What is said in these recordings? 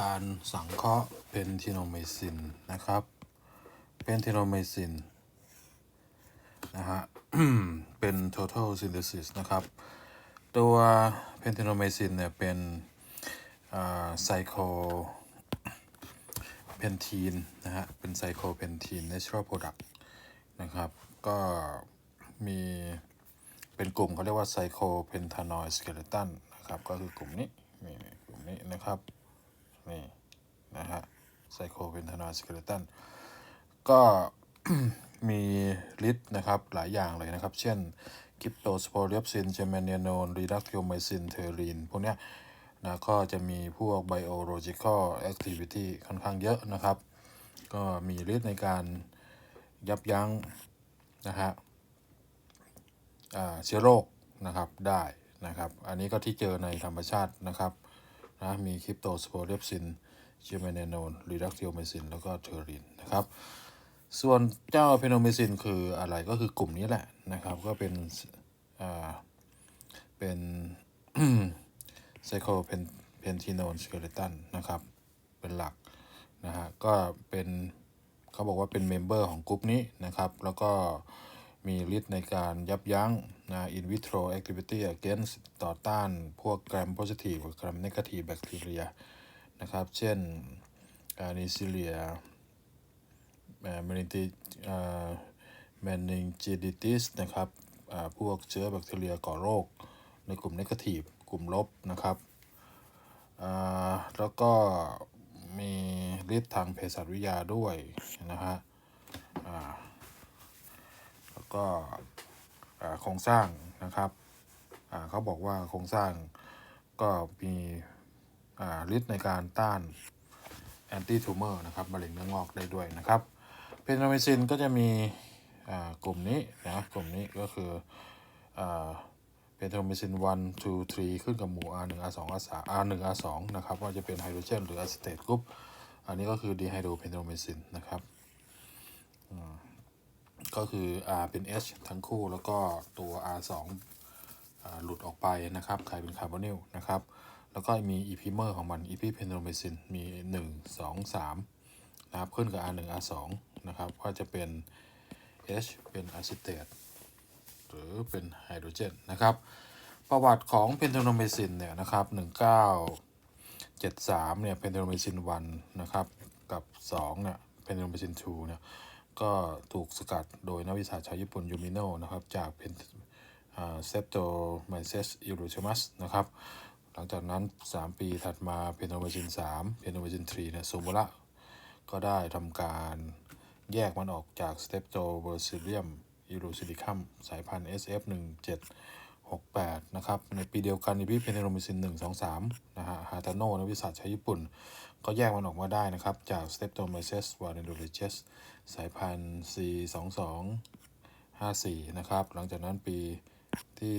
การสังเคราะห์เพนทิโนไมซินนะครับเพนทิโนไมซินนะฮะเป็น total synthesis นะครับ ตัวเพนทิโนไมซินเนี่ยเป็นไซโคเพนทีนนะฮะเป็นไซโคเพนทีน natural product นะครับ ก็มีเป็นกลุ่มเขาเรียกว่าไซโคเพนทานอยสเกเลตันนะครับ ก็คือกลุ่มนี้นี่กลุ่มนี้นะครับ นี่นะฮะไซโคเพนทนอยสเกเลตันก็มีฤทธิ์นะครับหลายอย่างเลยนะครับ เช่นกิปโตสโปเลียปซินเจมเนียโนนรีดักโยไมซินเทอรีนพวกเนี้ยนะก็จะมีพวกไบโอโลจิคอลแอคทิวิตี้ค่อนข้างเยอะนะครับ ก็มีฤทธิ์ในการยับยั้งนะฮะเชื้อโรคนะครับได้นะครับ อันนี้ก็ที่เจอในธรรมชาตินะครับ นะมีคริปโตสโปเลปซินเจมเนโนนรีดักโยไมซินแล้วก็เทอรีนนะครับ ส่วนเจ้าเพโนเมซินคืออะไรก็คือกลุ่มนี้แหละนะครับ ก็เป็นอ่าเป็นไซโคเพนเพนทีโนนสเกเลตันนะครับ เป็นหลักนะฮะก็เป็นเขาบอกว่าเป็นเมมเบอร์ของกลุ่มนี้นะครับ แล้วก็ มีฤทธิ์ในการยับยั้งนะอินวิ t ร o แอคทิวิตี้ against ต่อต้านพวกแกรมโพซิทีฟกับแกรมเนกาทีฟแบคทีเรียนะครับ เช่นอานิซิเลียแมนิติแมนิงจิดิติสนะครับพวกเชื้อแบคทีเรียก่อโรค ในกลุ่มนกาทีฟกลุ่มลบนะครับแล้วก็มีฤทธิ์ทางเภสัชวิทยาด้วยนะฮะอ่า ก็โครงสร้างนะครับเขาบอกว่าโครงสร้างก็มีฤทธิ์ในการต้านแอนตี้ทูเมอร์นะครับมะเร็งเนื้องอกได้ด้วยนะครับเพนทามิซินก็จะมีกลุ่มนี้นะกลุ่มนี้ก็คืออ่าเพนทามิซิน1 2 3 ขึ้นกับหมู่ R1 R2 R3 R1 R2 นะครับว่าจะเป็นไฮโดรเจนหรืออะซิเตตกรุ๊ปอันนี้ก็คือดีไฮโดรเพนโทามิซินนะครับ ก็คือ R เป็น H ทั้งคู่แล้วก็ตัว R2 อ่าหลุดออกไปนะครับกลายเป็นคาร์บอนิลนะครับ แล้วก็มีอีพีเมอร์ของมันอีพีเพนโดเมซินมี 1 2 3 นะครับ ขึ้นกับ R 1 R 2 นะครับว่าจะเป็น H เป็นอะซิเตตหรือเป็นไฮโดรเจนนะครับ ประวัติของเพนโทโนเมซินเนี่ยนะครับ 1973 เนี่ยเพนโทโนเมซิน1นะครับ กับ2เนี่ยเพนโทโนเมซิน2เนี่ย ก็ถูกสกัดโดยนักวิชาชาวญี่ปุ่นยูมิโนะนะครับ จากเพนเซปโตไมเซสอิรูเชมัสนะครับ หลังจากนั้น 3 ปีถัดมาเพนโนเมซิน3เพนโนเมซิน3เนี่ยซูโมระก็ได้ทำการแยกมันออกจากสเตปโตเบอร์ซิเลียมอิรูซิลิคัมสายพันธุ์ 68 นะครับ ในปีเดียวกันอีพีเพนโทเมซิน 1 2 3 นะฮะฮาตาโนนักวิชาชาวญี่ปุ่น ก็แยกมันออกมาได้นะครับ จากสเตปโตไมเซสวาเนโดเลเจสสายพันธุ์ C22 54 นะครับ หลังจากนั้นปีที่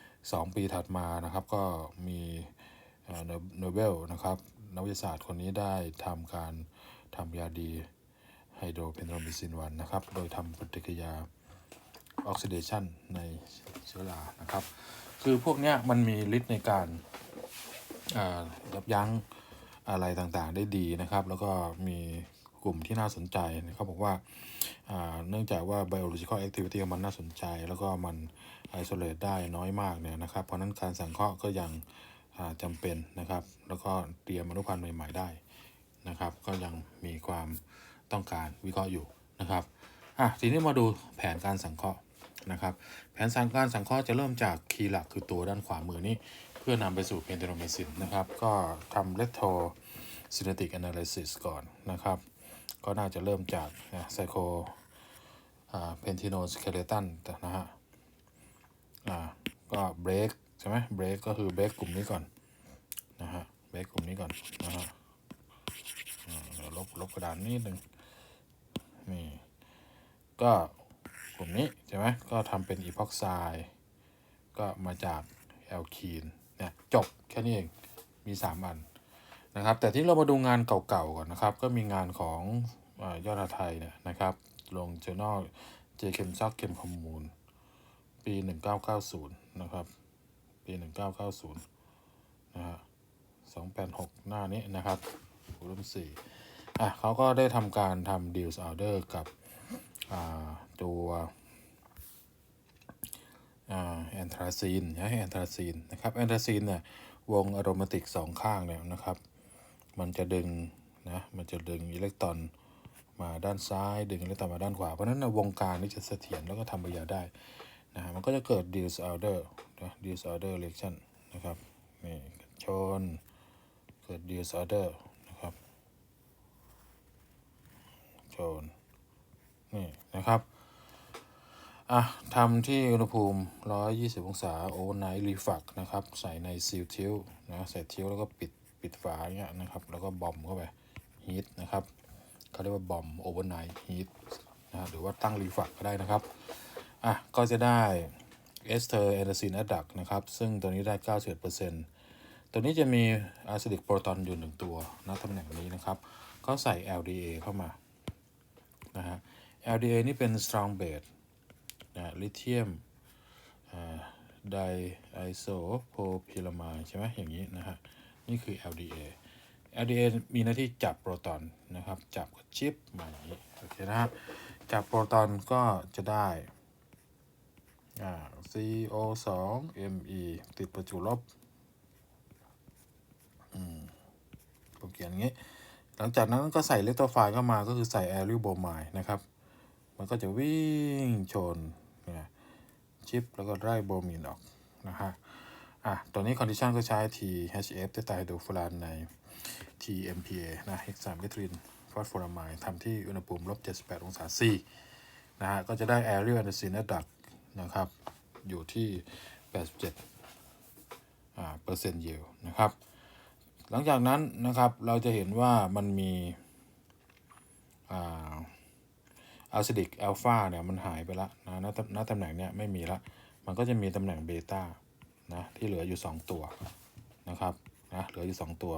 2 ปีถัดมานะครับ ก็มีโนเบลนะครับนักวิทยาศาสตร์คนนี้ได้ทำการทำยาดีไฮโดรเพนโทมิซินวันนะครับ โดยทำปฏิกิริยา ออกซิเดชันในเชื้อรานะครับ คือพวกนี้มันมีฤทธิ์ในการอ่ายับยั้งอะไรต่างๆ ได้ดีนะครับ แล้วก็มีกลุ่มที่น่าสนใจเขาบอกว่าเนื่องจากว่า biological activity ของมันน่าสนใจ แล้วก็มัน isolate ได้น้อยมากเนี่ยนะครับ เพราะนั้นการสังเคราะห์ก็ยังจำเป็นนะครับ แล้วก็เตรียมอนุพันธ์ใหม่ ๆ ได้นะครับ ก็ยังมีความต้องการวิเคราะห์อยู่นะครับอะทีนี้มาดูแผนการสังเคราะห์ นะครับ แผนสั่งการสังเคราะห์จะเริ่มจากคีย์หลักคือตัวด้านขวามือนี้เพื่อนำไปสู่เพนเทโนเมซินนะครับ ก็ทำเลตโทซิน e ติกแอนาลิซิสก่อนนะครับ ก็น่าจะเริ่มจากไซโคเพนทิโนสเคเลตันนะฮะก็เบรกใช่ไหมเบรกก็คือเบรกกลุ่มนี้ก่อนนะฮะเบรกกลุ่มนี้ก่อนนะฮะลบลบกระดานนิดนึงนี่ก็ กลุ่มนี้ใช่ไหมก็ทำเป็นอีพ็อกไซด์ก็มาจากแอลคีนเนี่ยจบแค่นี้เองมี 3 อันนะครับแต่ที่เรามาดูงานเก่าๆก่อนนะครับ ก็มีงานของอยอดอาไทยเนี่ยนะครับลง journal เจเคมซักเคมคอมมูนปี 1990 นะครับ ปี 1990 นะฮะ286 หน้านี้นะครับรุ่นสี่อะเขาก็ได้ทำการทำ deals order กับ ตัวแอนทราซีนนะแอนทราซีนนะครับแอนทราซีนเนี่ยวงอะโรมาติกสองข้างเนี่ยนะครับ มันจะดึงนะมันจะดึงอิเล็กตรอนมาด้านซ้าย ดึงอิเล็กตรอนมาด้านขวา เพราะฉะนั้นนะวงการนี้จะเสถียรแล้วก็ทำประยชน์ได้นะฮะมันก็จะเกิด disorder นะ deals order reaction นะครับนี่ชนเกิด disorder นะครับชน นี่นะครับอะทำที่อุณหภูมิ 120 องศาโอไนท์รีฟักนะครับ ใส่ในซีลทิวนะใส่ทิวแล้วก็ปิดปิดฝาอย่างเงี้ยนะครับ แล้วก็บอมเข้าไปฮีทนะครับเขาเรียกว่าบอมโอเวอร์ไนท์ฮีทนะฮะหรือว่าตั้งรีฟักก็ได้นะครับอะก็จะได้เอสเตอร์แอนเดรซินแอดดักนะครับ ซึ่งตัวนี้ได้91%ตัวนี้จะมีอะซิดิกโปรตอนอยู่หนึ่งตัวนะตำแหน่งนี้นะครับ ก็ใส่ LDA เข้ามานะฮะ LDA นี่เป็น strong base นะลิเธียมไดไอโซโพพิลามายใช่ไหมอย่างนี้นะฮะ นี่คือ LDA LDA มีหน้าที่จับโปรตอนนะครับ จับกับชิปมาอย่างนี้โอเคนะฮะจับโปรตอนก็จะได้อ่า CO 2 ME ติดประจุลบอืมผมเขียนอย่างนี้ หลังจากนั้นก็ใส่เลตโตไฟล์เข้ามาก็คือใส่แอริโบไมนะครับ มันก็จะวิ่งชนเนี่ยชิปแล้วก็ไล่โบมีนออกนะฮะอะตัวนี้คอนดิชันก็ใช้ THF เตตาไฮโดฟูรานใน TMPA นะเฮกซาเมทรินฟอสโฟรามายทำที่อุณหภูมิลบ78 องศา C นะฮะก็จะได้แอเรียล n อน s ซินดักนะครับ อยู่ที่ 87อ่าเปอร์เซ็นต์เยลนะครับ หลังจากนั้นนะครับเราจะเห็นว่ามันมีอ่า อัลซิดิกอัลฟาเนี่ยมันหายไปละนะณตณตำแหน่งเนี้ยไม่มีละ มันก็จะมีตำแหน่งเบต้านะที่เหลืออยู่ 2 ตัวนะครับนะเหลืออยู่ 2 ตัว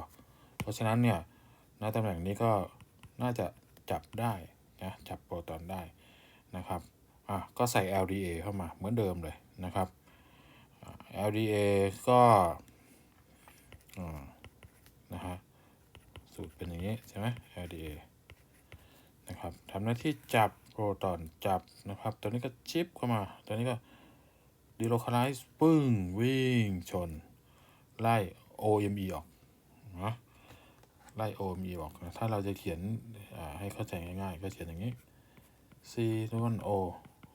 เพราะฉะนั้นเนี่ยณตำแหน่งนี้ก็น่าจะจับได้นะจับโปรตอนได้นะครับอะก็ใส่ LDA เข้ามาเหมือนเดิมเลยนะครับ LDA ก็อ่านะฮะสูตรเป็นอย่างนี้ใช่ไหม LDA นะครับทำหน้าที่จับ โปรตอนจับนะครับ ตัวนี้ก็ชิปเข้ามา ตัวนี้ก็ delocalize ปึ้ง วิ่ง ชน ไล่ OME ออกนะไล่ OME ออกนะถ้าเราจะเขียนให้เข้าใจง่ายๆ ก็เขียนอย่างนี้ C ทุกคน O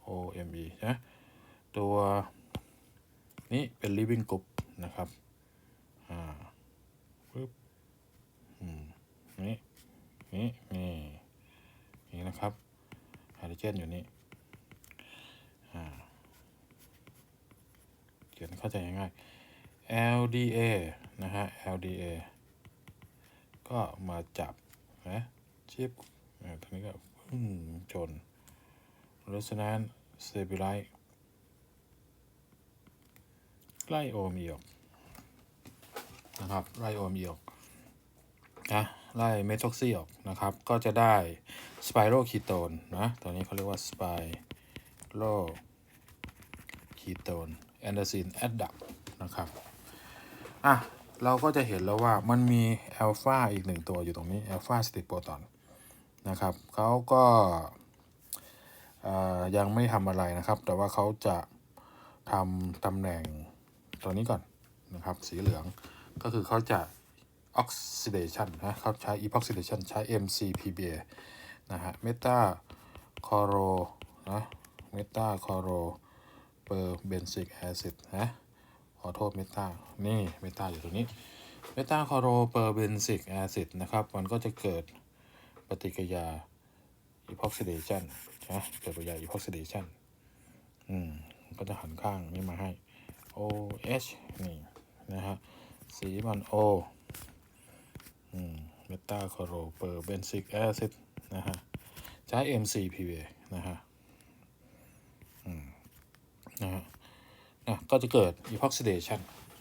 OME นะตัวนี้เป็น living group นะครับ อ่าปึ๊บอืมนี่ นี่ นี่ นี่นะครับ เจนอยู่นี่เขียนเข้าใจง่าย LDA นะฮะ LDA ก็มาจับนะชิปอ่าตรงนี้ก็พึ่งชน resonance stabilize ไล่โอมออกนะครับไล่โอมออกนะ ไล่เมทอกซี่ออกนะครับ ก็จะได้สไปโรคีโตนนะ ตัวนี้เขาเรียกว่าสไปโรคีโตนแอนเดอร์ซินแอดดักนะครับ อะ เราก็จะเห็นแล้วว่ามันมีอัลฟาอีกหนึ่งตัวอยู่ตรงนี้อัลฟาสติโปรตอนนะครับเขาก็ยังไม่ทำอะไรนะครับ แต่ว่าเขาจะทำตำแหน่งตัวนี้ก่อนนะครับ สีเหลืองก็คือเขาจะ oxidation นะเขาใช้ epoxidation ใช้ MCPBA นะฮะ meta chloro นะ meta chloro per benzic acid นะขอโทษ meta นี่ meta อยู่ตรงนี้ meta chloro per benzic acid นะครับ มันก็จะเกิดปฏิกิริยา epoxidation นะเกิดปฏิกิริยา epoxidation อืมก็จะหันข้างนี้มาให้ OH นี่นะฮะสีมัน O เมตาคอโรเปอร์เบนซิกแอซิดนะฮะใช้ MCPA นะฮะนะฮะนะก็จะเกิด epoxidation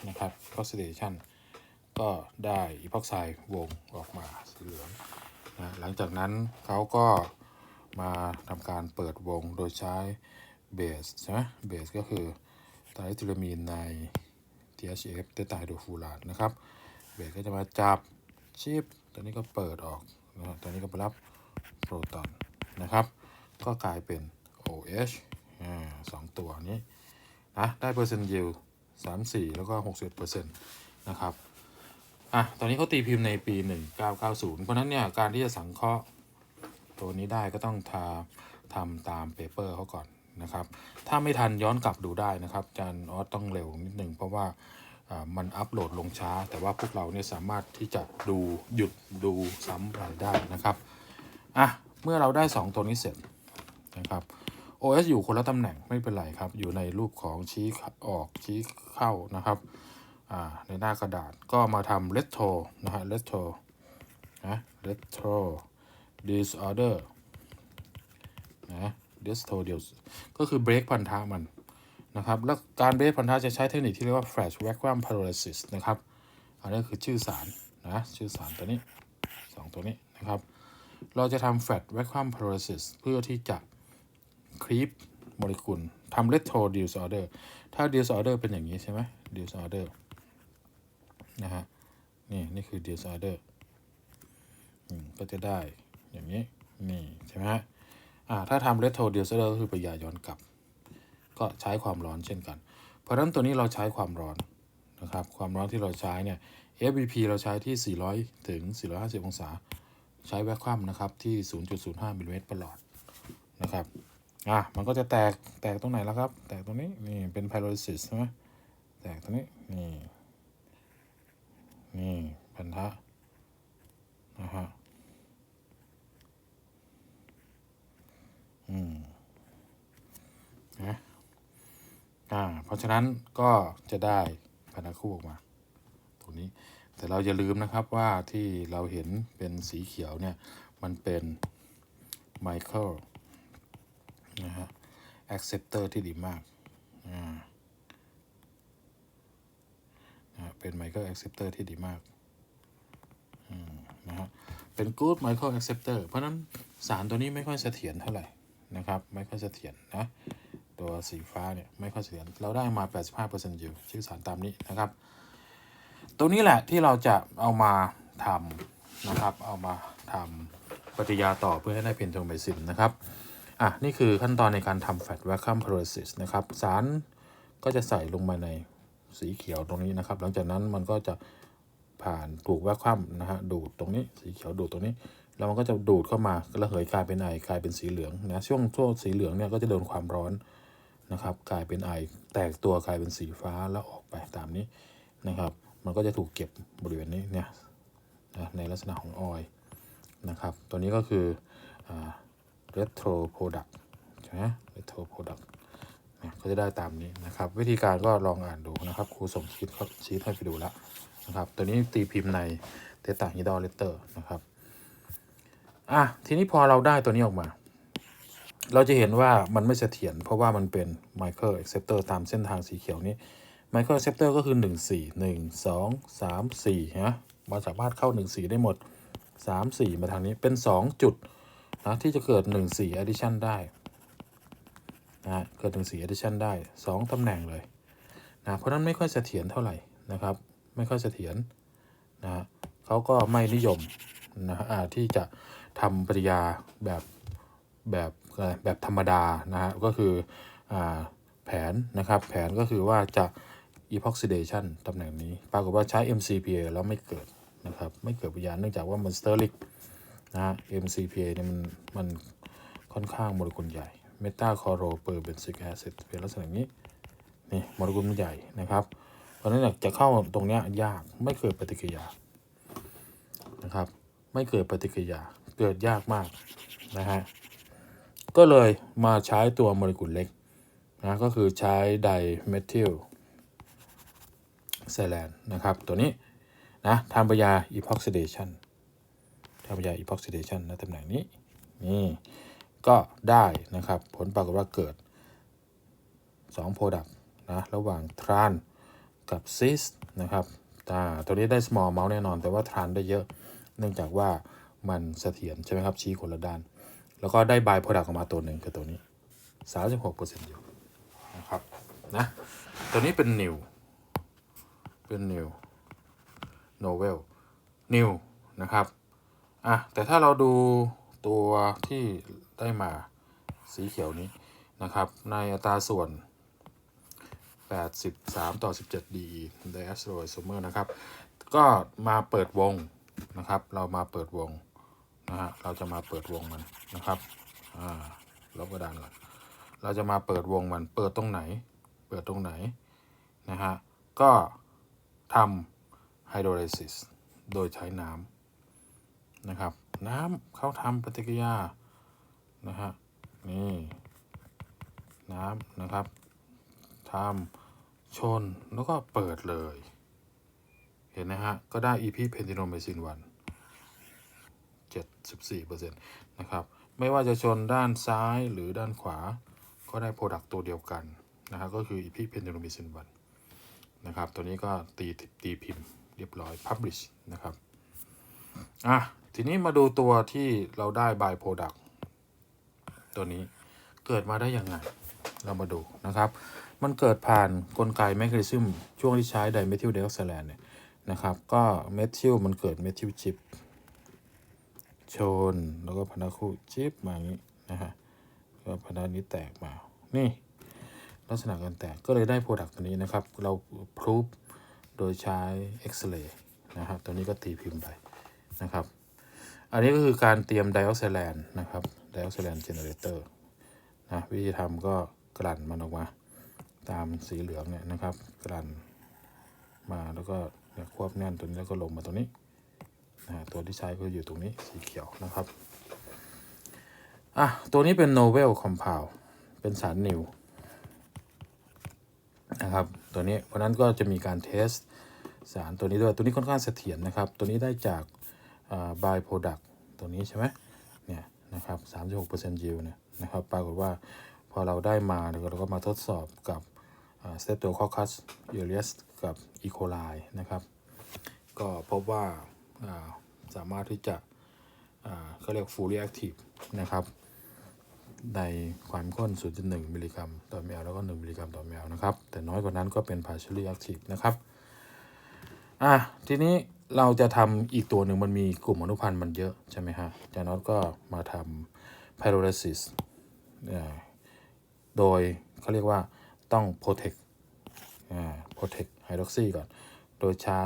นะครับ epoxidation ก็ได้ epoxide วงออกมาสีเหลืองนะหลังจากนั้นเขาก็มาทำการเปิดวงโดยใช้เบสใช่ไหมเบสก็คือไตรทิลามีนใน THF เตตาไฮโดรฟูรานนะครับ เบสก็จะมาจับ ชิปตัวนี้ก็เปิดออกนะฮะตัวนี้ก็ไปรับโปรตอนนะครับ ก็กลายเป็น OH อ่าสองตัวนี้นะได้เปอร์เซ็นต์ยิวสามสี่แล้วก็หกสิบเปอร์เซ็นต์นะครับอะตอนนี้เขาตีพิมพ์ในปี 1990 เพราะนั้นเนี่ยการที่จะสังเคราะห์ตัวนี้ได้ก็ต้องทาทำตามเปเปอร์เขาก่อนนะครับ ถ้าไม่ทันย้อนกลับดูได้นะครับอาจารย์ออสต้องเร็วนิดหนึ่งเพราะว่า มันอัปโหลดลงช้า แต่ว่าพวกเราเนี่ยสามารถที่จะดูหยุดดูซ้ำรายได้นะครับอะเมื่อเราได้ 2 ตัวนี้เสร็จนะครับ OS อยู่คนละตำแหน่งไม่เป็นไรครับ อยู่ในรูปของชี้ออกชี้เข้านะครับอ่าในหน้ากระดาษก็มาทำ retro นะฮะ retro นะ retro disorder นะ retro dis ก็คือ break พันธะมัน นะครับ แล้วการ break พันธะจะใช้เทคนิคที่เรียกว่า flash vacuum pyrolysis นะครับ อันนี้คือชื่อสารนะชื่อสารตัวนี้สองตัวนี้นะครับ เราจะทำ flash vacuum pyrolysis เพื่อที่จะ creep โมเลกุลทำ retro disorder ถ้า disorder เป็นอย่างนี้ใช่ไหม disorder นะฮะ นี่นี่คือ disorder อืมก็จะได้อย่างนี้ นี่ใช่ไหมฮะ อ่า ถ้าทำ retro disorder ก็คือปฏิกิริยาย้อนกลับ ก็ใช้ความร้อนเช่นกัน เพราะฉะนั้นตัวนี้เราใช้ความร้อนนะครับ ความร้อนที่เราใช้เนี่ย FBP เราใช้ที่ 400 ถึง 450 องศา ใช้แวคคัมนะครับที่ 0.05มิลลิเมตรประหลอดนะครับ อะ มันก็จะแตก แตกตรงไหนแล้วครับ แตกตรงนี้ นี่ เป็น pyrolysis ใช่ไหมแตกตรงนี้ นี่ นี่ พันธะ นะฮะ อืมนะอ่า เพ ราะฉะนั้นก็จะได้พันธะคู่ออกมา ตรงนี้ แต่เราอย่าลืมนะครับว่าที่เราเห็นเป็นสีเขียวเนี่ย มันเป็นไมเคิลนะฮะ acceptor ที่ดีมากนะฮะเป็นไมเคิล acceptor ที่ดีมากนะฮะเป็น good Michael acceptor เพราะฉะนั้นสารตัวนี้ไม่ค่อยเสถียรเท่าไหร่นะครับ ไม่ค่อยเสถียรนะ ตัวสีฟ้าเนี่ยไม่ค่อยเสียเราได้มา 85%อยู่ชื่อสารตามนี้นะครับ ตัวนี้แหละที่เราจะเอามาทำนะครับ เอามาทำปฏิยาต่อเพื่อให้ได้เพนโทไมซินนะครับอะนี่คือขั้นตอนในการทำ fat vacuum pyrolysis นะครับ สารก็จะใส่ลงมาในสีเขียวตรงนี้นะครับ หลังจากนั้นมันก็จะผ่านถูกแวคคัมนะฮะดูดตรงนี้สีเขียวดูดตรงนี้แล้วมันก็จะดูดเข้ามาระเหยกลายเป็นไอกลายเป็นสีเหลืองนะช่วงช่วงสีเหลืองเนี่ยก็จะโดนความร้อน นะครับ กลายเป็นไอแตกตัวกลายเป็นสีฟ้าแล้วออกไปตามนี้นะครับ มันก็จะถูกเก็บบริเวณนี้เนี่ยนะในลักษณะของออยนะครับ ตัวนี้ก็คือ retro product ใช่ไหม retro product เนี่ยก็จะได้ตามนี้นะครับ วิธีการก็ลองอ่านดูนะครับครูส่งชีทเขาชีทให้ไปดูแล้วนะครับ ตัวนี้ตีพิมพ์ในเตต้าฮิดอเลเตอร์นะครับอะทีนี้พอเราได้ตัวนี้ออกมา เราจะเห็นว่ามันไม่เสถียรเพราะว่ามันเป็น Michael Acceptor ตามเส้นทางสีเขียวนี้ Michael Acceptor ก็คือ 1 4 1 2 3 4ฮะมันสามารถเข้า 1 4 ได้หมด 3 4 มาทางนี้เป็น 2 จุดนะที่จะเกิด 1 4 addition ได้นะเกิดถึงสี addition ได้ 2ตำแหน่งเลยนะเพราะนั้นไม่ค่อยเสถียรเท่าไหร่นะครับ ไม่ค่อยเสถียรนะเขาก็ไม่นิยมนะที่จะทำปริยาแบบแบบ แบบธรรมดานะฮะก็คืออแผนนะครับแผนก็คือว่าจะ epoxidation ตำแหน่งนี้ ปรากฏว่าใช้ MCPA แล้วไม่เกิดนะครับไม่เกิดปฏิกิริยาเนื่องจากว่ามันสเตอริกนะฮะ MCPA เนี่ยมันมันค่อนข้างโมเลกุลใหญ่เมตาคอโรเปอร์เบนซิกแอซิดเป็นลักษณะนี้นี่โมเลกุลมันใหญ่นะครับ เพราะฉะนั้นจะเข้าตรงนี้ยากไม่เกิดปฏิกิริยานะครับ ไม่เกิดปฏิกิริยาเกิดยากมากนะฮะ ก็เลยมาใช้ตัวโมเลกุลเล็กนะก็คือใช้ไดเมทิลไซแลนนะครับ ตัวนี้นะทำปฏิกิริยา epoxidation ทำปฏิกิริยา epoxidation นนะตำแหน่งนี้นี่ก็ได้นะครับ ผลปรากฏว่าเกิด2 Product นะระหว่างทรานกับซิสนะครับตาตัวนี้ได้ small amount แน่นอน แต่ว่าทรานได้เยอะ เนื่องจากว่ามันเสถียรใช่ไหมครับ ชี้คนละด้าน แล้วก็ได้ by product ออกมาตัวหนึ่งคือตัวนี้ 36%อยู่นะครับนะตัวนี้เป็น new เป็น new novel new นะครับอะแต่ถ้าเราดูตัวที่ได้มาสีเขียวนี้นะครับ ในอัตราส่วน 83 ต่อ 17 DE ไดอสโตรไ s เมอร์นะครับ ก็มาเปิดวงนะครับ เรามาเปิดวง นะฮะเราจะมาเปิดวงมันนะครับอ่าลบกระดานก่อนเราจะมาเปิดวงมันเปิดตรงไหน เปิดตรงไหนนะฮะก็ทำไฮโดรไลซิสโดยใช้น้ำนะครับน้ำเขาทำปฏิกิริยานะฮะนี่น้ำนะครับทำชนแล้วก็เปิดเลย เห็นนะฮะ ก็ได้ EP เพนติโนเมซินวัน 74%นะครับ ไม่ว่าจะชนด้านซ้ายหรือด้านขวา ก็ได้โปรดักต์ตัวเดียวกันนะครับ ก็คือ EP เพนโนเมซินวันนะครับ ตัวนี้ก็ตีตีพิมพ์เรียบร้อย Publish นะครับ อะ ทีนี้มาดูตัวที่เราได้ by product ตัวนี้เกิดมาได้ยังไง เรามาดูนะครับ มันเกิดผ่านกลไกแมคคานิซึมช่วงที่ใช้ไดเมทิลไดออกไซแลนเนี่ยนะครับ ก็เมทิลมันเกิดเมทิลชิป ชน แล้วก็พนาคู่ชิปมาอย่างนี้นะฮะก็พนานี้แตกมา นี่ ลักษณะการแตกก็เลยได้โปรดักต์ตัวนี้นะครับ เราพรูฟโดยใช้เอ็กซเรย์นะครับ ตัวนี้ก็ตีพิมพ์ไปนะครับ อันนี้ก็คือการเตรียมไดออกไซแลนนะครับไดออกไซแลนเจเนเรเตอร์นะวิธีทำก็กลั่นมันออกมา ตามสีเหลืองเนี่ยนะครับ กลั่นมาแล้วก็ควบแน่นตัวนี้แล้วก็ลงมาตรงนี้ ตัวที่ใช้ก็อยู่ตรงนี้สีเขียวนะครับอะตัวนี้เป็น novel compound เป็นสารนิวนะครับตัวนี้เพราะนั้นก็จะมีการเทสสารตัวนี้ด้วยตัวนี้ค่อนข้างเสถียรนะครับ ตัวนี้ได้จากบายโปรดักตัวนี้ใช่ไหมเนี่ยนะครับ36% yield เนี่ยนะครับปรากฏว่าพอเราได้มาเราก็มาทดสอบกับสเตปโตคอคัสเอเลียสกับอีโคไลนะครับ ก็พบว่า สามารถที่จะเขาเรียก fully active นะครับ ในความข้น 0.1 มิลลิกรัมต่อมลแล้วก็ 1 มิลลิกรัมต่อมลนะครับ แต่น้อยกว่านั้นก็เป็น partially active นะครับ อะ ทีนี้เราจะทำอีกตัวหนึ่งมันมีกลุ่มอนุพันธ์มันเยอะ ใช่ไหมฮะจานอตก็มาทำ pyrolysis โดยเขาเรียกว่าต้อง protect อ่า protect hydroxy ก่อน โดยใช้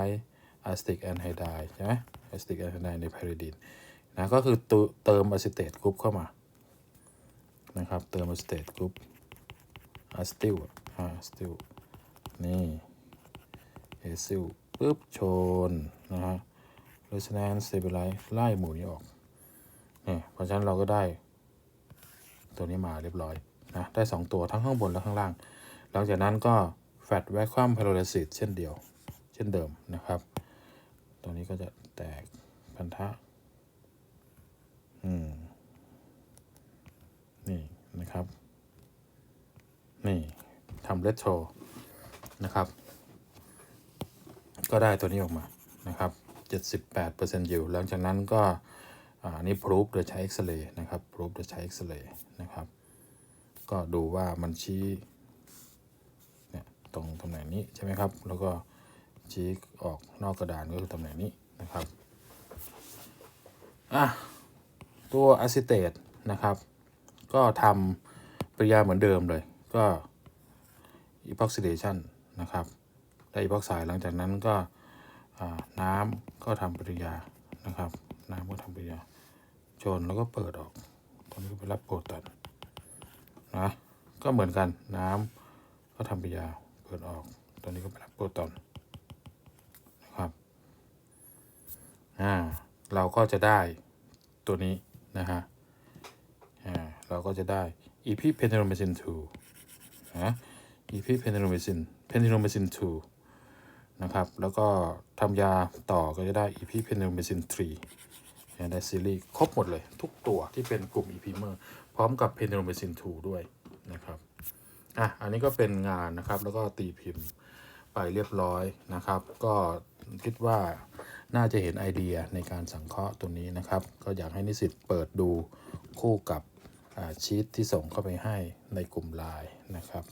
acetic anhydride ใช่ไหม acetic anhydride ใน pyridine นะก็คือเติม acetate group เข้ามานะครับเติม acetate group acetyl อ่า acetyl นี่ acetyl ปุ๊บชนนะฮะ resonance stabilize ไล่หมู่นี้ออกนี่เพราะฉะนั้นเราก็ได้ ตัวนี้มาเรียบร้อยนะได้ 2 ตัวทั้งข้างบนและข้างล่าง หลังจากนั้นก็ fat vacuum pyrolysis เช่นเดียว เช่นเดิมนะครับ ตัวนี้ก็จะ แตกพันธะ อืม นี่นะครับ นี่ทำเลตโทนะครับ ก็ได้ตัวนี้ออกมานะครับ78%อยู่ หลังจากนั้นก็อันนี้พรูฟโดยใช้เอ็กซเรย์นะครับพรูฟโดยใช้เอ็กซเรย์นะครับ ก็ดูว่ามันชี้เนี่ยตรงตำแหน่งนี้ใช่ไหมครับ แล้วก็ชี้ออกนอกกระดานก็คือตำแหน่งนี้ นะครับอะตัวอะซิเตตนะครับ ก็ทำปริยาเหมือนเดิมเลย ก็ epoxidation นนะครับได้อีพ็อกไซด์หลังจากนั้นก็น้ำก็ทำปริยานะครับ น้ำก็ทำปริยาชนแล้วก็เปิดออกตอนนี้ก็ไปรับโปรตอนนะก็เหมือนกันน้ำก็ทำปริยาเปิดออกตอนนี้ก็ไปรับโปรตอนนะครับ อ่าเราก็จะได้ตัวนี้นะฮะอ่าเราก็จะได้ EP pentaromycin 2นะ EP pentaromycin pentaromycin 2นะครับแล้วก็ทำยาต่อก็จะได้ EP p e n e l m e c i n 3ได้ซีรีส์ครบหมดเลย ทุกตัวที่เป็นกลุ่ม EP เมอร์พร้อมกับ p e n e l m e c i n 2 ด้วยนะครับอะอันนี้ก็เป็นงานนะครับแล้วก็ตีพิมพ์ไปเรียบร้อยนะครับ ก็คิดว่า น่าจะเห็นไอเดียในการสังเคราะห์ตัวนี้นะครับ ก็อยากให้นิสิตเปิดดูคู่กับชีตที่ส่งเข้าไปให้ในกลุ่มไลน์นะครับ